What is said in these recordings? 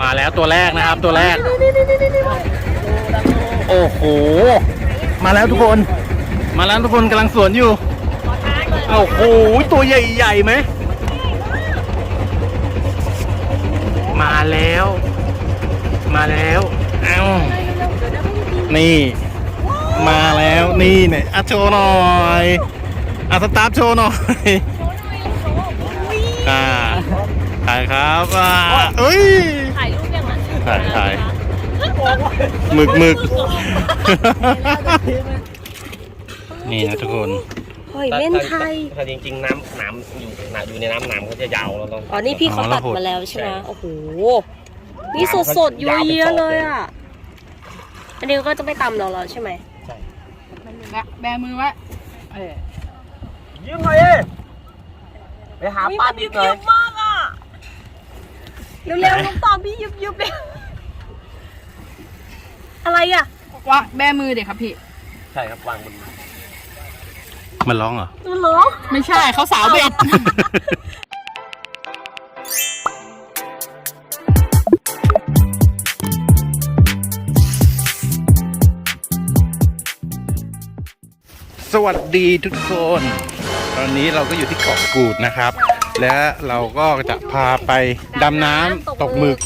มาแล้วตัวแรกนะครับตัวแรก โอ้โห มาแล้วทุกคน มาแล้วทุกคนกำลังสวนอยู่โอ้โหตัวใหญ่ๆไหมมาแล้ว มาแล้วเอ้านี่ มาแล้วนี่เนี่ยอะโชว์หน่อยอะสตาร์ทโชว์หน่อยอ่าถ่ายครับอ่าเอ้ย ถ่ายรูปยังอะถ่ายถ่ายหมึกหมึกนี่นะทุกคนหอยเม่นไทยถ้าจริงๆน้ำน้ำอยู่น้ำอยู่ในน้ำน้ำเขาจะยาวเราต้องอ๋อนี่พี่เขาตัดมาแล้วใช่ไหมโอ้โหนี่สดสดๆยัวเยียเลยอะอันนี้ก็จะไม่ตำเราแล้วใช่ไหมแบมือไว้ยืมหน่อยเอ้ยไปหาป้าดิบหน่อยมากอะเร็วๆน้องตอบพี่ยุบยุบๆเลย อะไรอะว่าแบมือเด็กครับพี่ ใช่ครับวางบนมันร้องเหรอ มันร้องไม่ใช่เขาสาวเบ็ด สวัสดีทุกคน ตอนนี้เราก็อยู่ที่เกาะกูดนะครับ และเราก็จะพาไปดำน้ำตกหมึก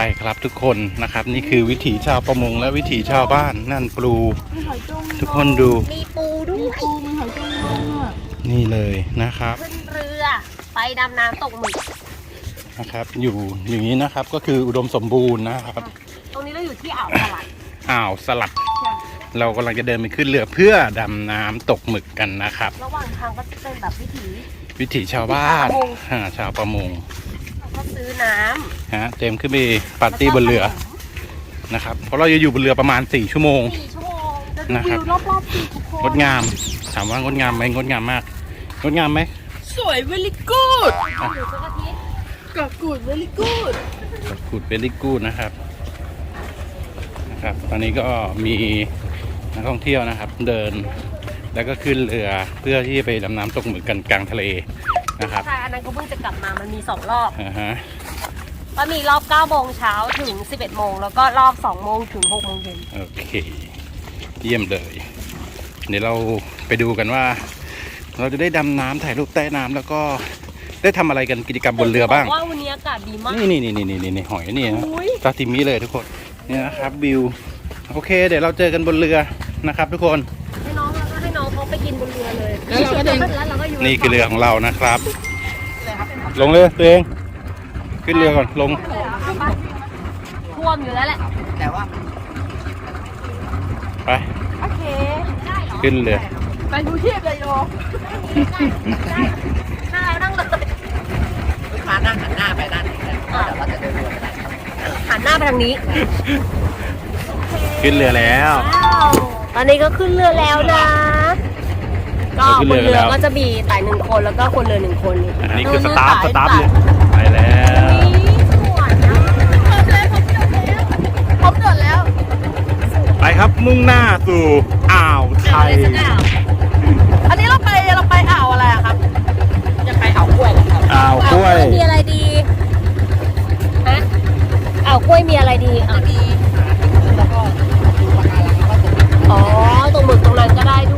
ไปครับทุกคนนะครับ นี่คือวิถีชาวประมงและวิถีชาวบ้านนั่นปลูทุกคนดู มีปูด้วยนี่เลยนะครับขึ้นเรือ ไปดำน้ำตกหมึก นะครับ อยู่อย่างนี้นะครับก็คืออุดมสมบูรณ์นะครับตรงนี้เราอยู่ที่อ่าวสลัดอ่าวสลัดเรากำลังจะเดินไปขึ้นเรือเพื่อดำน้ำตกหมึกกันนะครับ ระหว่างทางก็จะเป็นแบบวิถีวิถีชาวบ้านประมงอ่าชาวประมงแล้ว ก็ซื้อน้ำฮะเต็มขึ้นไปปาร์ตี้บนเรือนะครับ เพราะเราจะอยู่บนเรือประมาณ 4 ชั่วโมง สี่ชั่วโมงจะนะครับวิวรอบๆสี่ทุกคนงดงาม ถามว่างดงามไหมงดงามมาก งดงามไหมสวยเวลิกูดอยู่ทุกอาทิตย์กับกูดเวลิกูดขูดเบลลี่กูดนะครับ นะครับ ตอนนี้ก็มีนักท่องเที่ยวนะครับ เดิน แล้วก็ขึ้นเรือเพื่อที่จะไปดำน้ำตกหมึกกันกลางทะเล นะครับใช่อันนั้นก็เพิ่งจะกลับมามันมีสองรอบอ่าฮะก็มีรอบ9โมงเช้าถึง 11โมงแล้วก็รอบ2โมงถึง6โมงเย็นโอเค เยี่ยมเลย เดี๋ยวเราไปดูกันว่า เราจะได้ดำน้ำถ่ายรูปใต้น้ำแล้วก็ได้ทำอะไรกันกิจกรรมบนเรือบ้างแต่จะกว่าวันนี้อากาศดีมาก นี่นี่นี่นี่นี่นี่หอยนี่นะอุ๊ยซาติมิเลยทุกคนนี่นะครับวิว โอเค เดี๋ยวเราเจอกันบนเรือนะครับ ทุกคน แล้วเราก็เดินแล้วเราก็อยู่นี่คือเรือของเรานะครับ ลงเลยตัวเอง ขึ้นเรือก่อนลงท่วมอยู่แล้วแหละไปโอเคขึ้นเรือไปดูเทียบเลยโยนั่งแล้วนั่งเลยลูกค้านั่งหันหน้าไปด้านนี้นะเดี๋ยวเราจะเดินเรือไปด้านนี้หันหน้าไปทางนี้ ขึ้นเรือแล้ว ตอนนี้ก็ขึ้นเรือแล้วนะ ก็เราขึ้นบเรืนอเรือแล้วก็จะมีไต่หนึ่งคนแล้วก็คนเรือหนึ่งคนอันนี้คือสนู่นตาฟสไต่ตาฟไต่เลยไปแล้วนี่สวยนะผมเดือดแล้วไปครับมุ่งหน้าสู่อ่าวไทยอะไรสักอย่างอันนี้เราไปเราไปอ่าวอะไรอะครับ จะไปเอากล้วยนะครับอ่าวกล้วยมีอะไรดีฮะอ่าวกล้วยมีอะไรดีอะแล้วก็ดูปะการังแล้วก็ตกอ๋อตรงหมึกตรงนั้นก็ได้ด้วย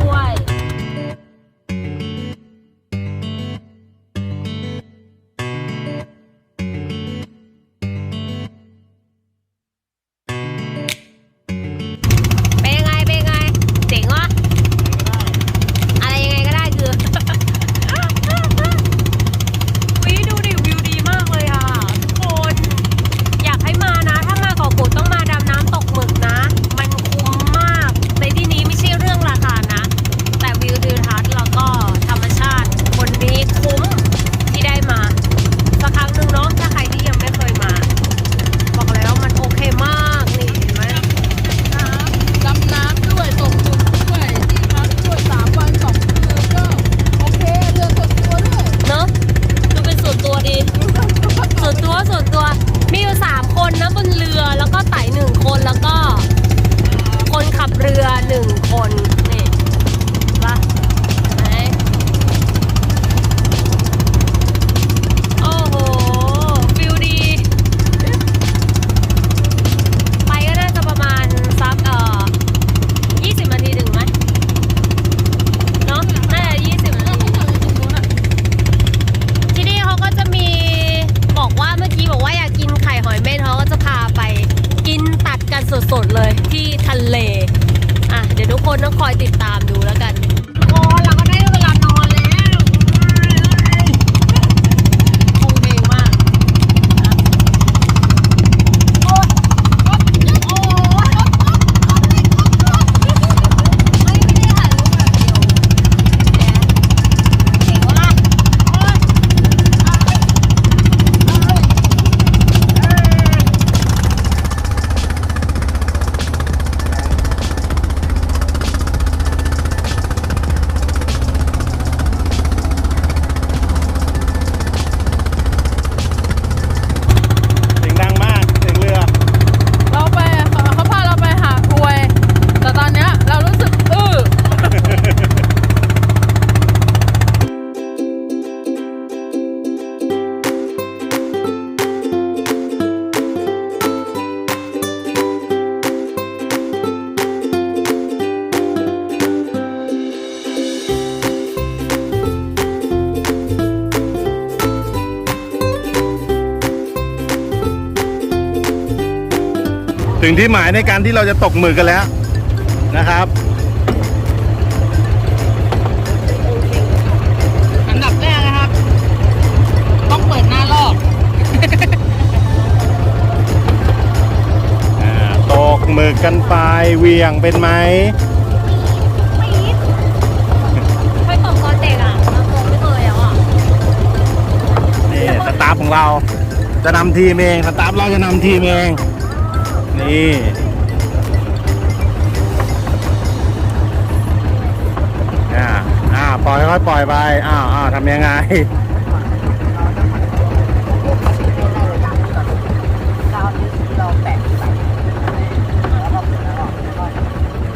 ถึงที่หมายในการที่เราจะตกหมึกกันแล้วนะครับ อันดับแรกนะครับ ต้องเปิดหน้าลอกอ่าตกหมึกกันไปเหวียงเป็นไหมเคยตกตอนเด็กอะเราตกไม่เคยแล้วอะนี่สตาฟของเราจะนำทีมเอง สตาฟเราจะนำทีมเอง นี่ อ่า อ่า ปล่อยค่อยๆปล่อยไป อ้าวอ้าวทำยังไง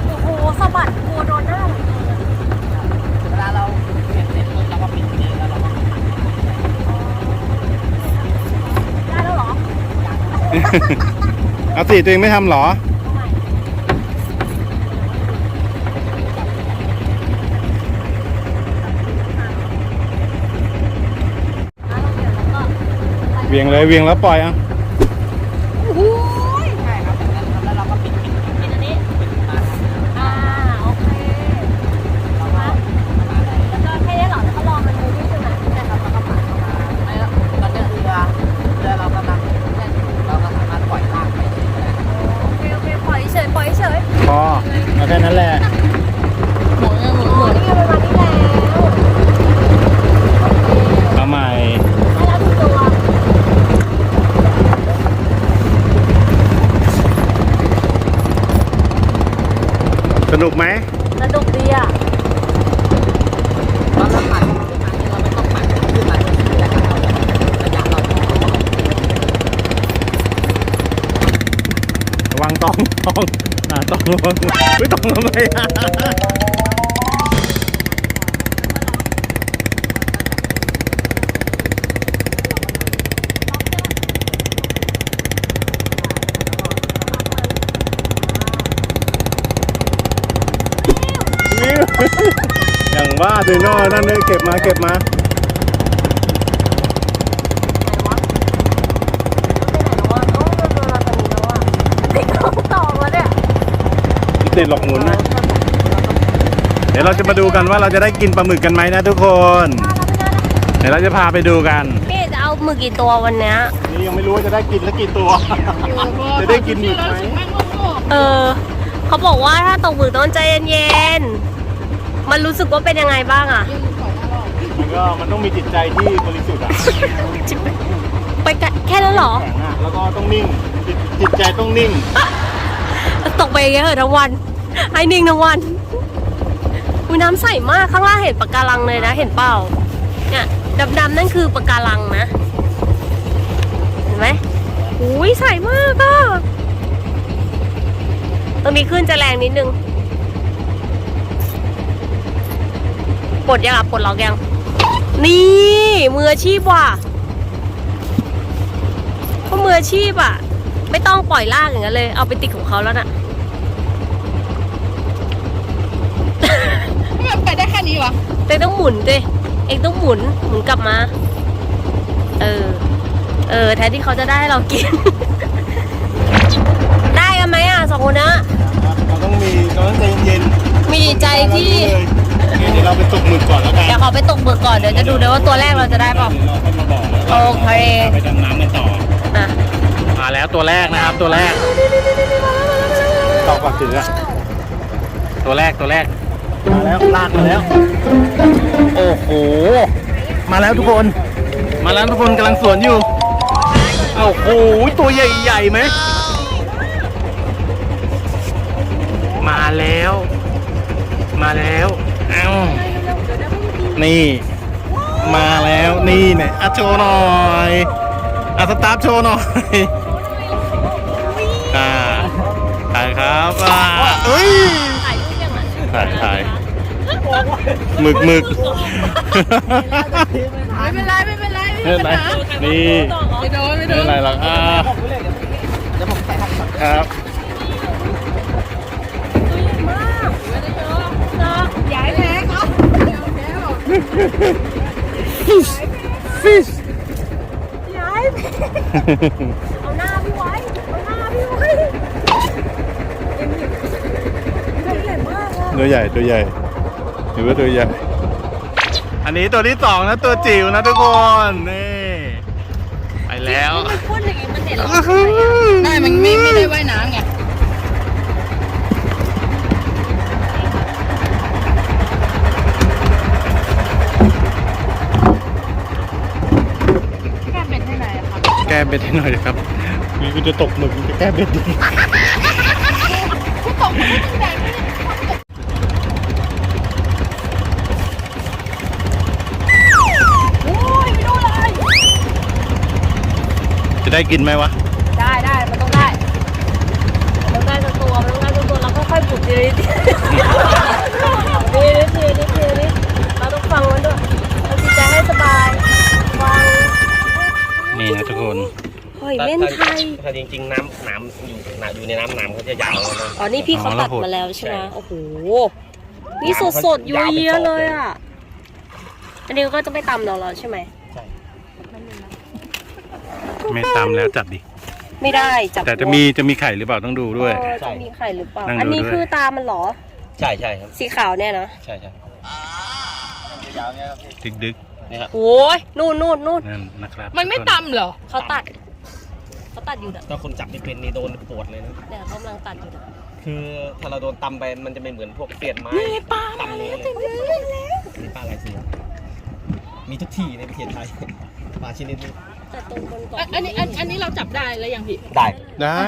โอ้โหสะบัดกลัวโดนหน้าหมดเลยเวลาเราเปลี่ยนเสร็จปุ๊บเราก็ปิดนี่แล้วเราก็ได้แล้วเหรอ เอาสิตัวเองไม่ทำหรอ เวียงเลยเวียงแล้วปล่อยอะ ไม่ตองทำไมอะอย่างว่าดูน่นั่นเลยเก็บมาเก็บมา ติดของต่อมาเนี่ย ติดหลอกหมุนนะ เดี๋ยวเราจะมาดูกันว่าเราจะได้กินปลาหมึกกันไหมนะทุกคน เดี๋ยวเราจะพาไปดูกัน พี่จะเอาหมึกกี่ตัววันเนี้ยนี่ยังไม่รู้ว่าจะได้กินแล้วกี่ตัว จะได้กินหมึกไหมเออ เขาบอกว่าถ้าตกหมึกต้องใจเย็นๆ มันรู้สึกว่าเป็นยังไงบ้างอะมันก็มันต้องมีจิตใจที่บริสุทธิ์อะไปกะแค่นั้นเหรอ แข็งอะแล้วก็ต้องนิ่งจิตจิตใจต้องนิ่ง ตกไปอย่างเงี้ยเหรอทั้งวันให้นิ่งทั้งวันอุยน้ำใสมากข้างล่างเห็นปะการังเลยนะ เห็นเปล่าเนี่ยดำๆนั่นคือปะการังนะ เห็นไหมอุ้ยใสมากอะตรงนี้ขึ้นจะแรงนิดนึงปลดยังอะปลดล็อกยัง นี่มืออาชีพว่ะเพรามืออาชีพอะ ไม่ต้องปล่อยลากอย่างนั้นเลย เอาไปติดของเขาแล้วน่ะมันไปได้แค่นี้วะเต้ต้องหมุนดิเองต้องหมุนหมุนกลับมา เออ เออ แทนที่เขาจะได้ให้เรากิน ได้กันไหมอะสองคนนะเราต้องมีเราต้องใจเย็นมีใจที่เดี๋ยวเราไปตกหมึกก่อนแล้วกันเดี๋ยวขอไปตกเบิกก่อนเดี๋ยวจะดูด้วยว่าตัวแรกเราจะได้เปล่าเดี๋ยวเราค่อยมาบอกแล้วโอเคไปดำน้ำกันต่ออะ มาแล้วตัวแรกนะครับตัวแรกตอกปากถืออะตัวแรกตัวแรก มาแล้วลากมาแล้ว โอ้โห มาแล้วทุกคน มาแล้วทุกคนกำลังสวนอยู่โอ้โหตัวใหญ่ๆไหมมาแล้ว มาแล้วเอ้านี่ มาแล้วนี่เนี่ยอะโชว์หน่อยอะสตาร์ทโชว์หน่อย ครับอ่าเอ้ยถ่ายรูปยังไงถ่ายถ่ายหมึกหมึกไม่เป็นไรไม่เป็นไรไม่เป็นไรนี่ไม่โดนไม่โดไม่เป็นนไรหรอกอ่าเดี๋ยวผมใส่ทับก่อนครับย้ายแพ้ครับฟิชย้ายเอาหน้าพี่ไว้เอาหน้าพี่ไว้ ตัวใหญ่ตัวใหญ่ถือว่าตัวใหญ่ อันนี้ตัวที่สองนะตัวจิ๋วนะทุกคนนี่ไปแล้วมันพูดอย่างนี้มันเห็นแล้วได้มันไม่ไม่ได้ว่ายน้ำไงแค่เป็นที่ไหนอะครับแก้เบ็ดให้หน่อยครับมีกูจะตกหมึกมึงจะแก้เบ็ดดิตกไม่ได้ตั้งแต่ไม่ได้ ได้กินไหมวะ ได้ได้มันต้องได้มันต้องได้ตัวมันต้องได้ตัวตัวแล้วก็ค่อยปลุกทีละนิดทีละนิดทีละนิดทีละนิดเราต้องฟังมันด้วยเราจิตใจให้สบายฟังนี่นะทุกคนหอยเม่นไทยถ้าจริงๆน้ำน้ำอยู่น้ำอยู่ในน้ำน้ำเขาจะยาวนะอ๋อนี่พี่เขาตัดมาแล้วใช่ไหมโอ้โหนี่สดสดๆยัวเยียเลยอะอันนี้ก็จะไม่ตำเราแล้วใช่ไหม ไม่ตามแล้วจับดิ ไม่ได้จับแต่จะมีจะมีไข่หรือเปล่าต้องดูด้วย เออจะมีไข่หรือเปล่า นั่งดูอันนี้ด้วยคือตามันเหรอ ใช่ใช่ครับ สีขาวเนี่ยนะใช่ใช่ดึกดึกนี่ครับโอ้ยนู่นนู่นนู่นๆนั่นนะครับมันไม่ต่ำเหรอ เขาตัด เขาตัดอยู่นะถ้าคนจับไม่เป็นนี่โดนปวดเลยนะ เนี่ยเขากำลังตัดอยู่นะคือถ้าเราโดนตำไปมันจะไม่เหมือนพวกเปลี่ยนไม้ปลาตำเนื้อเลยนี่ปลาอะไรเสือมีทุกที่ในประเทศไทย ปลาชนิดนี้ แต่ตรงบนเกาะอันนี้อันอันนี้เราจับได้แล้วยังพี่ได้ได้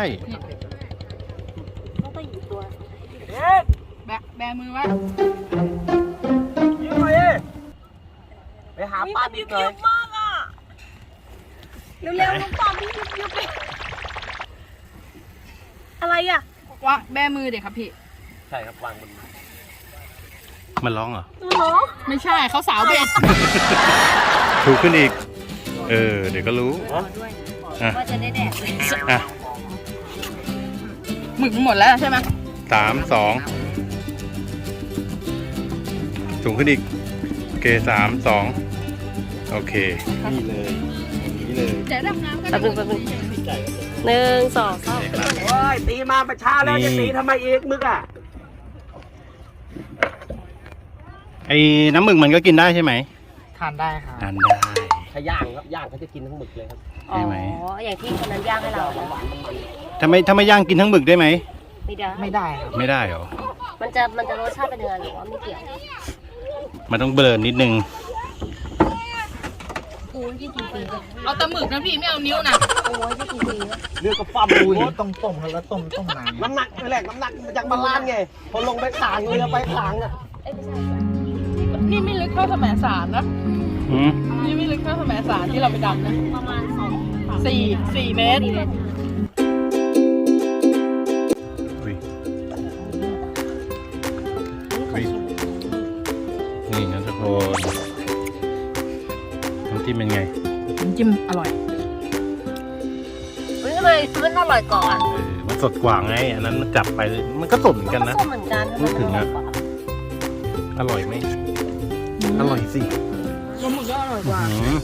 เขาต้องอยู่ตัวแบะแบมือไว้ยิงไปไปหาปลาดิบเลยมากอะเร็วๆน้องปอมพี่ยุบยุบไปอะไรอะว่าแบมือเด็กครับพี่ ใช่ครับวางบนมันร้องเหรอหรอไม่ใช่เขาสาวเบ็ดถูกขึ้นอีก เออ เดี๋ยวก็รู้อะว่าจะได้แดดเลยอะหมึกหมดแล้วใช่ไหมสามสองสูงขึ้นอีก โอเคสามสองโอเค นี่เลยนี่เลยเดี๋ยวดำน้ำกันแป๊บนึงแป๊บนึงหนึ่งสองสามโอ้ยตีมาประชาแล้วนี่จะตีทำไมอีกมึกอะไอ้น้ำหมึกมันก็กินได้ใช่ไหมทานได้ครับทานได้ ถ้าย่างครับย่างเขาจะกินทั้งหมึกเลยครับอ๋อใช่ไหมอย่างที่คนนั้นย่างให้เรานะถ้าไม่ถ้าไม่ย่างกินทั้งหมึกได้ไหม ไม่ได้ไม่ได้ครับไม่ได้เหรอ มันจะมันจะรสชาติเป็นยังไงหรือว่าไม่เกี่ยวมันต้องเบลอนิดนึงโอ้ยยี่กี่ปีแล้วเอาแต่หมึกนะพี่ไม่เอานิ้วนะโอ้ยยี่กี่ปีแล้วเลือกก็ปั้มดูดิต้องต้มครับแล้วต้มต้มนานน้ำหนักไปแหลกน้ำหนักมาจากบาลานซ์ไง พอลงไปขางเรือไปขางอะเอ้ยไม่ใช่นี่ไม่ลึกเท่าสมัยสารนะ หืมนี่ไม่ลึกเท่าสมัยสารที่เราไปดำนะประมาณสองสามสี่สี่เมตรสี่เมตร อุ้ยอุ้ยนี่นะทุกคนน้ำจิ้มเป็นไง น้ำจิ้มอร่อยเฮ้ยทำไมมันอร่อยก่อนเออมันสดกว่าไง อันนั้นมันจับไปมันก็สดเหมือนกันก็นะ ส้มเหมือนกันพูดถึงนะอร่อยไหม อร่อยสิ ปลาหมึกก็อร่อยกว่า อืม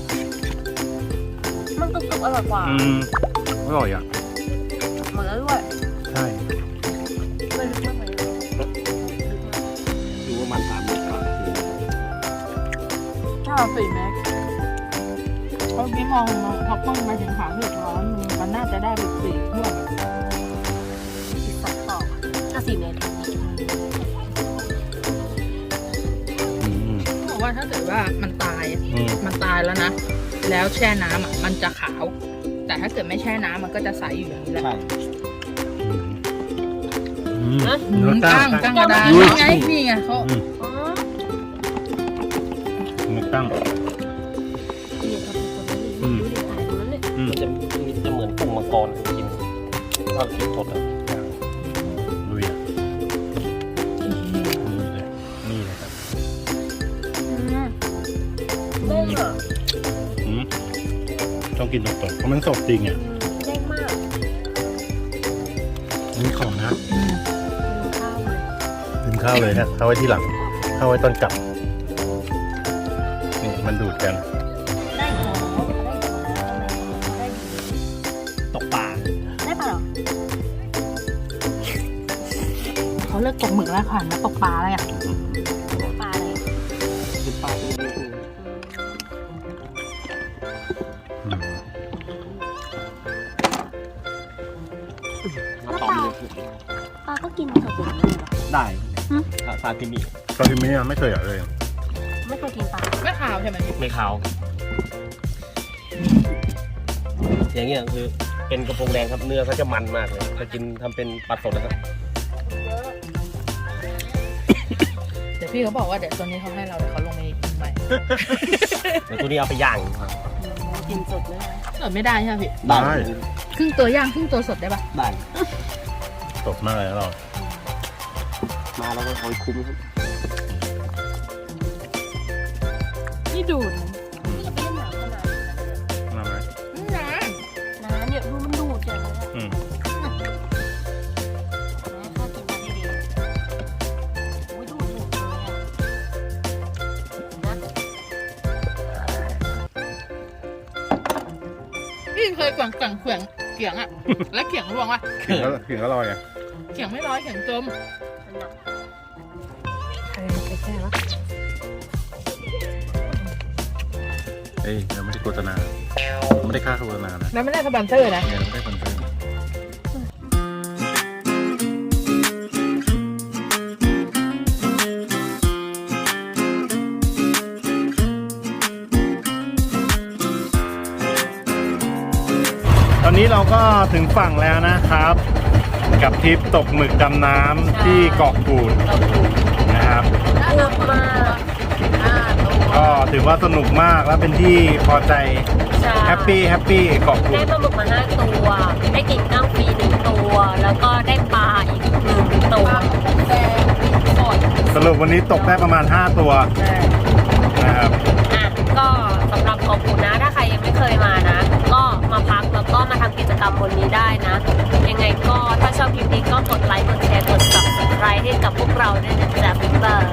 มันกรุบๆอร่อยกว่าอืมอร่อยอะเหมือนด้วยใช่ ไม่ลึกมากเลยดูว่ามันสามเมตรกว่าถ้าสี่เมตรเพราะพี่มองมองพอกล้องมาถึงขาหนึ่งร้อนมันน่าจะได้แบบสี่เมื่อ ว่าถ้าเกิดว่ามันตายอะอืม มันตายแล้วนะ แล้วแช่น้ำอะ มันจะขาว แต่ถ้าเกิดไม่แช่น้ำมันก็จะใสอยู่อย่างนี้แหละใช่อืมอืมอืมเนื้อตั้งตั้ตั้งงกระดานอุ้ยนี่ไงนี่ไงเขาอืมอ๋อเนื้อตั้งนี่ครับทุกคนนี่อืมดูดิตายตรงนั้นเลยอืมมันจะมีจะเหมือนกุ้งมังกรกินถ้ากินสดอะ กินสดๆเพราะมันสดจริงอะเด้งมากนี่ของนะกินข้าวเลยลืมข้าวเลยนะเข้าไว้ที่หลังเข้าไว้ตอนกลับนี่มันดูดกัน ได้เหรอได้เหรอได้ตกปลาได้ปะเหรอเขาเลิกตกหมึกแล้วค่ะมาตกปลาอะไรอะ ก็กินสดๆเลยเหรอ ได้หึถ้าซาซิมิตอนที่นี้ไม่เคยอะเลย ไม่เคยกินปลาไม่ขาวใช่ไหมพี่ไม่ขาว อย่างเงี้ยคือเป็นกระพงแดงครับเนื้อเขาจะมันมากเลยถ้ากินทำเป็นปลาสดนะครับเดี๋ยวพี่เขาบอกว่าเดี๋ยวตัวนี้เขาให้เราเดี๋ยวเขาลงไปกินใหม่เดี๋ยวตัวนี้เอาไปย่างครับกินสดเลยนะเออไม่ได้ใช่ไหมพี่ ได้ ครึ่งตัวย่างครึ่งตัวสดได้ปะได้ตกมากเลยนะเรา มาแล้วก็คอยคุ้มครับนี่ดูดนี่จะไปเล่นน้ำขนาดนี้นะน่าไหมนะน้ำเนี่ยดูมันดูดอย่างเลยอะอืมแม่ชอบกินปลาดีๆโอ้ยดูดหมดเลยอะนะพี่เคยกว่างกว่างเขียงเขียงอะแล้วเขียงร่วงวะเขียงก็เขียงก็ลอยอะเขียงไม่ร้อยเขียงจม มันหนักใครใครแค่วะเอ้ยเราไม่ได้โฆษณาไม่ได้ค่าโฆษณานะแล้วไม่ได้สปอนเซอร์นะ เนี่ยเราไม่ได้คอนเสิร์ตตอนนี้เราก็ถึงฝั่งแล้วนะครับ กับทริปตกหมึกดำน้ำที่เกาะกูดเราดูดนะครับพูดมากก็ถือว่าสนุกมากและเป็นที่พอใจใช่แฮปปี้แฮปปี้เกาะกูได้ดปลาหมึกมาห้าตัว ได้กินก้างฟรีหนึ่งตัว แล้วก็ได้ปลาอีกหนึ่งตัวแดงสดสรุปวันนี้ตกได้ประมาณ 5 ตัวนะครับ อะก็สำหรับเกาะกูดนะ ถ้าใครยังไม่เคยมานะ ก็ มาพักแล้วก็มาทำกิจกรรมบนนี้ได้นะ ยังไงก็ถ้าชอบคลิปนี้ก็กดไลค์กดแชร์กด subscribe ให้กับพวกเราด้วยนะจ๊ะบิ๊กเบอร์